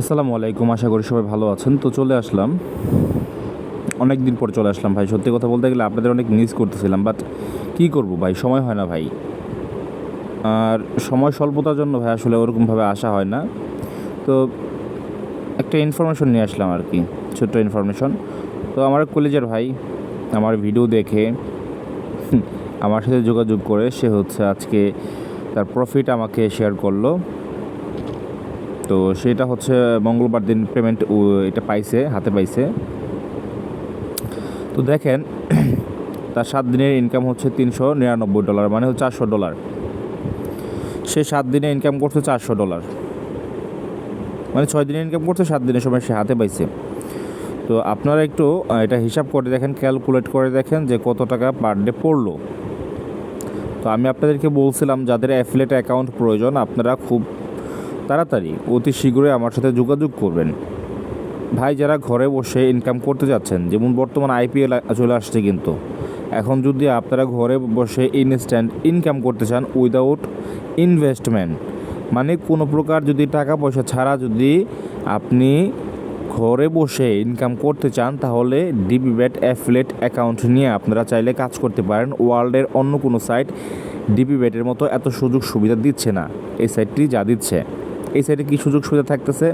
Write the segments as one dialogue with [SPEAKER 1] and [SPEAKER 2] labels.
[SPEAKER 1] আসসালামু আলাইকুম, আশা করি সবাই ভালো আছেন। তো চলে আসলাম। অনেক দিন পর চলে আসলাম ভাই, সত্যি কথা বলতে গেলে আপনাদের অনেক মিস করতেছিলাম বাট কী করব ভাই, সময় হয় না ভাই। আর সময় স্বল্পতার জন্য ভাই, আসলে ওরকমভাবে আসা হয় না। তো একটা ইনফরমেশন নিয়ে আসলাম আর কি, ছোট্ট ইনফরমেশন তো আমার কলেজের ভাই, আমার ভিডিও দেখে, আমার সাথে যোগাযোগ করে, সে হচ্ছে আজকে তার প্রফিট আমাকে শেয়ার করল। তো সেটা হচ্ছে মঙ্গলবার দিন পেমেন্ট এটা পাইছে, হাতে পাইছে। তো দেখেন, তার সাত দিনের ইনকাম হচ্ছে তিনশো নিরানব্বই ডলার মানে হচ্ছে চারশো ডলার সে সাত দিনে ইনকাম করছে চারশো ডলার মানে ছয় দিনে ইনকাম করছে, সাত দিনের সময় সে হাতে পাইছে। তো আপনারা একটু এটা হিসাব করে দেখেন ক্যালকুলেট করে দেখেন যে কত টাকা পার ডে পড়ল। তো আমি আপনাদেরকে বলছিলাম, যাদের অ্যাফিলেট অ্যাকাউন্ট প্রয়োজন, আপনারা খুব তাড়াতাড়ি, অতি শীঘ্রই আমার সাথে যোগাযোগ করবেন। ভাই, যারা ঘরে বসে ইনকাম করতে যাচ্ছেন, যেমন বর্তমান আইপিএল চলে আসছে কিন্তু। এখন যদি আপনারা ঘরে বসে ইনস্ট্যান্ট ইনকাম করতে চান উইদাউট ইনভেস্টমেন্ট মানে কোনো প্রকার যদি টাকা পয়সা ছাড়া যদি আপনি ঘরে বসে ইনকাম করতে চান, তাহলে ডিবি ব্যাট অ্যাফিলেট অ্যাকাউন্ট নিয়ে আপনারা চাইলে কাজ করতে পারেন। ওয়ার্ল্ডের অন্য কোনো সাইট ডিবি ব্যাটের মতো এত সুযোগ সুবিধা দিচ্ছে না। এই সাইটটি যা দিচ্ছে। এই সাইডে কী সুযোগ সুবিধা থাকতেছে?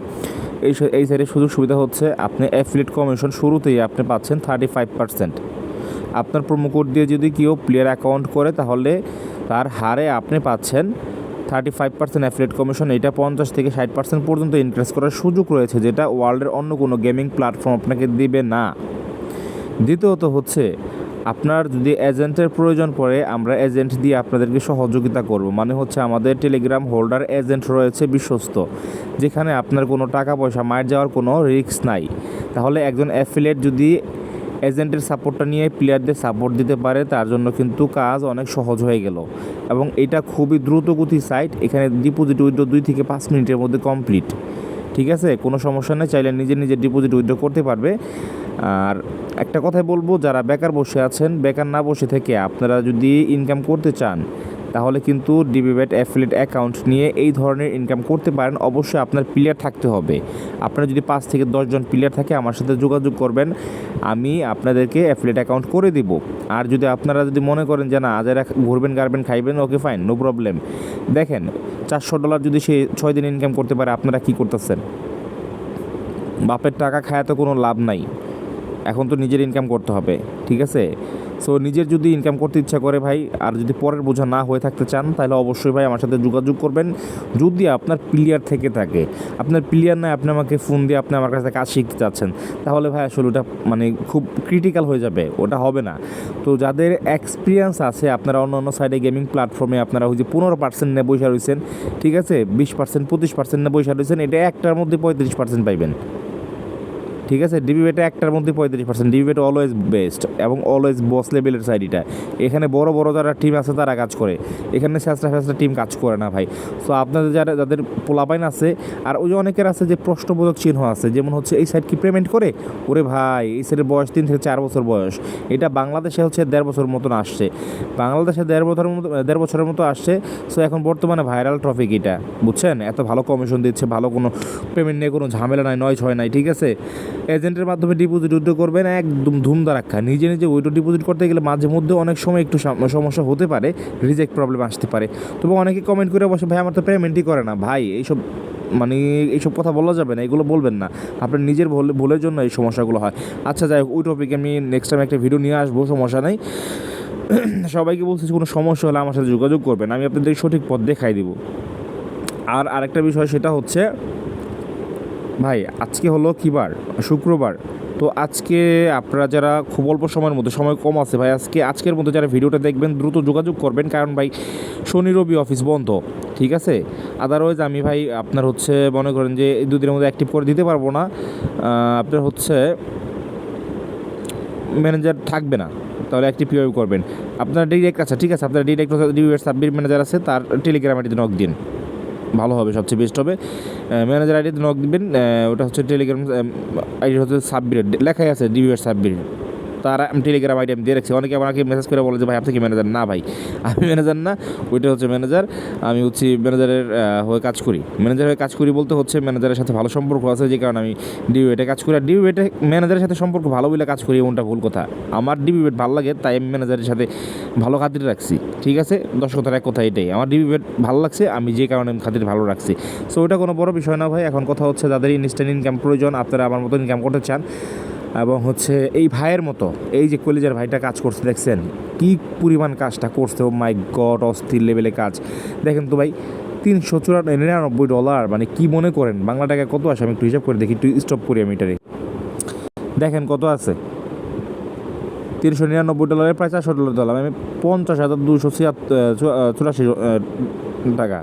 [SPEAKER 1] এই এই সাইডে সুযোগ সুবিধা হচ্ছে, আপনি অ্যাফিলেট কমিশন শুরুতেই আপনি পাচ্ছেন থার্টি ফাইভ পার্সেন্ট আপনার প্রোমো কোড দিয়ে যদি কেউ প্লেয়ার অ্যাকাউন্ট করে, তাহলে তার হারে আপনি পাচ্ছেন thirty five percent affiliate commission এটা পঞ্চাশ থেকে ষাট পার্সেন্ট পর্যন্ত ইনক্রিজ করার সুযোগ রয়েছে, যেটা ওয়ার্ল্ডের অন্য কোনো গেমিং প্ল্যাটফর্ম আপনাকে দিবে না। দ্বিতীয়ত হচ্ছে আপনার যদি এজেন্টের প্রয়োজন পড়ে, আমরা এজেন্ট দিয়ে আপনাদেরকে সহযোগিতা করব। মানে হচ্ছে আমাদের টেলিগ্রাম হোল্ডার এজেন্ট রয়েছে বিশ্বস্ত, যেখানে আপনার কোনো টাকা পয়সা মার যাওয়ার কোনো রিস্ক নাই। তাহলে একজন অ্যাফিলেট যদি এজেন্টের সাপোর্টটা নিয়ে প্লেয়ারদের সাপোর্ট দিতে পারে, তার জন্য কিন্তু কাজ অনেক সহজ হয়ে গেল। এবং এটা খুবই দ্রুতগতি সাইট এখানে ডিপোজিট উইথড্র দুই থেকে পাঁচ মিনিটের মধ্যে কমপ্লিট ঠিক আছে? কোনো সমস্যা নেই, চাইলে নিজে নিজের ডিপোজিট উইথড্র করতে পারবে। আর একটা কথাই বলব, যারা বেকার বসে আছেন, বেকার না বসে থেকে আপনারা যদি ইনকাম করতে চান তাহলে কিন্তু ডিবিব্যাট অ্যাফিলেট অ্যাকাউন্ট নিয়ে এই ধরনের ইনকাম করতে পারেন। অবশ্যই আপনার প্লেয়ার থাকতে হবে। আপনার যদি পাঁচ থেকে দশজন প্লেয়ার থাকে, আমার সাথে যোগাযোগ করবেন। আমি আপনাদেরকে অ্যাফিলেট অ্যাকাউন্ট করে দিব। আর যদি আপনারা যদি মনে করেন যে না, আজারা ঘুরবেন, গাড়বেন, খাইবেন, ওকে ফাইন নো প্রবলেম দেখেন, চারশো ডলার যদি সে ছয় দিন ইনকাম করতে পারে, আপনারা কি করতেছেন? বাপের টাকা খায় তো কোনো লাভ নাই। এখন তো নিজের ইনকাম করতে হবে, ঠিক আছে? সো নিজের যদি ইনকাম করতে ইচ্ছা করে ভাই, আর যদি পরের বোঝা না হয়ে থাকতে চান, তাহলে অবশ্যই ভাই আমার সাথে যোগাযোগ করবেন। যদি আপনার প্লেয়ার থেকে থাকে, আপনার প্লেয়ার নয় আপনি আমাকে ফোন দিয়ে আপনি আমার কাছে কাজ শিখতে চাচ্ছেন, তাহলে ভাই আসলে ওটা মানে খুব ক্রিটিক্যাল হয়ে যাবে, ওটা হবে না। তো যাদের এক্সপিরিয়েন্স আছে, আপনারা অন্য অন্য সাইডে গেমিং প্ল্যাটফর্মে আপনারা ওই যে পনেরো পার্সেন্ট নিয়ে বসে রয়েছেন, ঠিক আছে? বিশ পার্সেন্ট পঁচিশ পার্সেন্ট নিয়ে বসে রয়েছেন, এটা একটার মধ্যে পঁয়ত্রিশ পার্সেন্ট পাইবেন। ঠিক আছে? ডিবিবেটা একটার মধ্যে পঁয়ত্রিশ পার্সেন্ট ডিবিবেটা অলওয়েজ বেস্ট এবং অলওয়েজ বস লেভেলের সাইড এটা। এখানে বড় বড় যারা টিম আছে তারা কাজ করে। এখানে স্যাঁচড়া ফ্যাঁচড়া টিম কাজ করে না ভাই। সো আপনাদের যারা, যাদের পোলাপাইন আছে আর ওই অনেকের আছে যে প্রশ্নবোধক চিহ্ন আছে, যেমন হচ্ছে এই সাইড কি পেমেন্ট করে? ওরে ভাই, এই সাইডের বয়স তিন থেকে চার বছর বয়স। এটা বাংলাদেশে হচ্ছে দেড় বছর মতন আসছে। বাংলাদেশে দেড় বছরের মতো, দেড় বছরের মতো আসছে। সো এখন বর্তমানে ভাইরাল ট্রফিক এটা। বুঝছেন? এত ভালো কমিশন দিচ্ছে, ভালো কোনো পেমেন্ট নিয়ে কোনো ঝামেলা নাই, নয় ছয় নাই, ঠিক আছে? এজেন্টের মাধ্যমে ডিপোজিট উইথড্র করবেন একদম ধুমধা রাখা নিজে নিজে উইথড্র ডিপোজিট করতে গেলে মাঝে মধ্যে অনেক সময় একটু সাম- সমস্যা হতে পারে রিজেক্ট প্রবলেম আসতে পারে। তবে অনেকে কমেন্ট করে বসে, ভাই, আমার তো পেমেন্টই করে না। ভাই, এইসব মানে এইসব কথা বলা যাবে না, এগুলো বলবেন না। আপনার নিজের ভুল- ভুলের জন্য এই সমস্যাগুলো হয়। আচ্ছা যাই হোক, ওই টপিকে আমি নেক্সট টাইম একটা ভিডিও নিয়ে আসব, সমস্যা নেই। সবাইকে বলছি কোনো সমস্যা হলে আমার সাথে যোগাযোগ করবেন। আমি আপনাদের সঠিক পথ দেখাই দিব। আর আরেকটা বিষয়, সেটা হচ্ছে ভাই, আজকে হলো কী বার? শুক্রবার। তো আজকে আপনারা যারা খুব অল্প সময়ের মধ্যে, সময় কম আছে, ভাই, আজকে আজকের মধ্যে যারা ভিডিওটা দেখবেন, দ্রুত যোগাযোগ করবেন, কারণ ভাই, শনি রবি অফিস বন্ধ, ঠিক আছে? আদারওয়াইজ আমি ভাই, আপনার হচ্ছে মনে করেন যে এই দুদিনের মধ্যে অ্যাক্টিভ করে দিতে পারব না। আপনার হচ্ছে ম্যানেজার থাকবে না, তাহলে অ্যাক্টিভ কীভাবে করবেন? আপনার ডিরেক্ট আচ্ছা ঠিক আছে, আপনার ডিরেক্ট ডিবিএর সাবমিট ম্যানেজার আছে, তার টেলিগ্রাম আইডিতে নক দিন। ভালো হবে, সবচেয়ে বেস্ট হবে। ম্যানেজার আইডিতে নক দিবেন ওটা হচ্ছে টেলিগ্রাম আইডি হচ্ছে সাবমিট লেখাই আছে ডিবিআর সাবমিট তার টেলিগ্রাম আইডি আমি দিয়ে রাখছি। অনেকে আমাকে মেসেজ করে বলে যে, ভাই, আপনি কি ম্যানেজার না, ভাই, আমি ম্যানেজার না, ওইটা হচ্ছে ম্যানেজার আমি হচ্ছে ম্যানেজারের হয়ে কাজ করি। ম্যানেজার হয়ে কাজ করি বলতে হচ্ছে ম্যানেজারের সাথে ভালো সম্পর্ক আছে, যে কারণে আমি ডিবিএটে কাজ করি। আর ডিবিএটে ম্যানেজারের সাথে সম্পর্ক ভালো বলে কাজ করি এমনটা ভুল কথা। আমার ডিবিএট ভালো লাগে, তাই আমি ম্যানেজারের সাথে ভালো খাতির রাখছি। ঠিক আছে? দশ কথার এক কথা এটাই। আমার ডিবিএট ভালো লাগছে, আমি যে কারণে আমি খাতির ভালো রাখছি। সো ওটা কোনো বড় বিষয় না ভাই। এখন কথা হচ্ছে, যাদের ইনস্ট্যান্ট ইনকাম প্রয়োজন, আপনারা আমার মতো ইনকাম করতে চান এবং হচ্ছে এই ভাইয়ের মতো, এই যে কলেজের ভাইটা কাজ করছে, দেখছেন? কি পরিমাণ কাজটা করছে ও মাই গড অস্থির লেভেলে কাজ। দেখেন তো ভাই, তিনশো চুরানব্বই নিরানব্বই ডলার মানে কি মনে করেন? বাংলা টাকায় কত আসে? আমি একটু হিসাব করে দেখি, একটু স্টপ করি আমি এটারে। দেখেন কত আছে? তিনশো নিরানব্বই ডলারের প্রায় চারশো ডলার ডলার আমি পঞ্চাশ হাজার দুশো ছিয়াত্তর চুরাশি টাকা,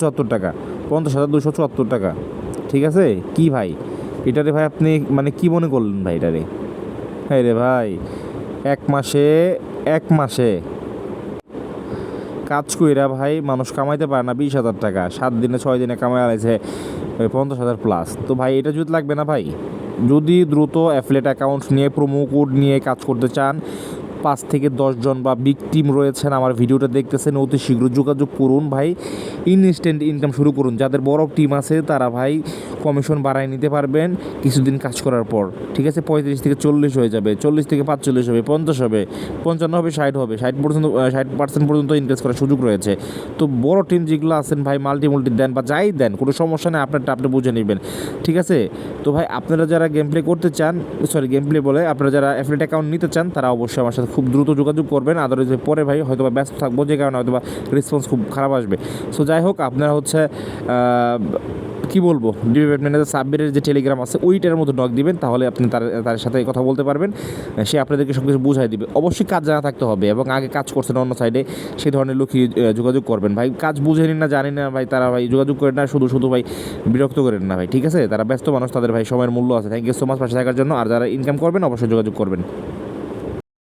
[SPEAKER 1] চুয়াত্তর টাকা, পঞ্চাশ হাজার দুশো চুয়াত্তর টাকা। ঠিক আছে? কি ভাই? এটারে ভাই আপনি মানে কি মনে করলেন ভাই এটারে? হ্যাঁ রে ভাই, এক মাসে এক মাসে কাজ কইরা ভাই মানুষ কামাইতে পারে না বিশ হাজার টাকা। সাত দিনে ছয় দিনে কামাই ওই পঞ্চাশ হাজার প্লাস তো ভাই এটা যদি লাগবে না ভাই? যদি দ্রুত অ্যাফলেট অ্যাকাউন্ট নিয়ে প্রোমো কোড নিয়ে কাজ করতে চান পাঁচ থেকে দশজন বা বিগ টিম রয়েছেন আমার ভিডিওটা দেখতেছেন, অতি শীঘ্র যোগাযোগ করুন ভাই। ইনস্ট্যান্ট ইনকাম শুরু করুন। যাদের বড় টিম আছে, তারা ভাই কমিশন বাড়ায় নিতে পারবেন কিছুদিন কাজ করার পর। ঠিক আছে? পঁয়ত্রিশ থেকে চল্লিশ হয়ে যাবে। চল্লিশ থেকে পাঁচচল্লিশ হবে, পঞ্চাশ হবে, পঞ্চান্ন হবে, ষাট হবে, ষাট পর্যন্ত ষাট পার্সেন্ট পর্যন্ত ইনভেস্ট করার সুযোগ রয়েছে। তো বড় টিম যেগুলো আছেন ভাই মাল্টি মুল্টি দেন বা যাই দেন, কোনো সমস্যা নেই, আপনারটা আপনি বুঝে নেবেন। ঠিক আছে? তো ভাই, আপনারা যারা গেম প্লে করতে চান সরি গেম প্লে বলে আপনারা যারা অ্যাফলেট অ্যাকাউন্ট নিতে চান, তারা অবশ্যই আমার সাথে খুব দ্রুত যোগাযোগ করবেন। আদারওয়াইজ পরে ভাই হয়তো বা ব্যস্ত থাকব, যে কারণে হয়তো বা রেসপন্স খুব খারাপ আসবে। সো যাই হোক, আপনারা হচ্ছে কি বলব? ডিবেট ম্যানেজার সাব্বিরের যে টেলিগ্রাম আছে, ওইটার মতো ডক দিবেন, তাহলে আপনি তার তার সাথে কথা বলতে পারবেন। সে আপনাদেরকে সব কিছু বুঝাই দিবে। অবশ্যই কাজ জানা থাকতে হবে এবং আগে কাজ করছেন অন্য সাইডে সেই ধরনের লোকই যোগাযোগ করবেন। ভাই কাজ বুঝেনি না, জানি না, ভাই তারা ভাই যোগাযোগ করেন না, শুধু শুধু ভাই বিরক্ত করেন না ভাই, ঠিক আছে? তারা ব্যস্ত মানুষ, তাদের ভাই সময়ের মূল্য আছে। থ্যাংক ইউ সো মাচ পাশে থাকার জন্য। আর যারা ইনকাম করবেন, অবশ্যই যোগাযোগ করবেন।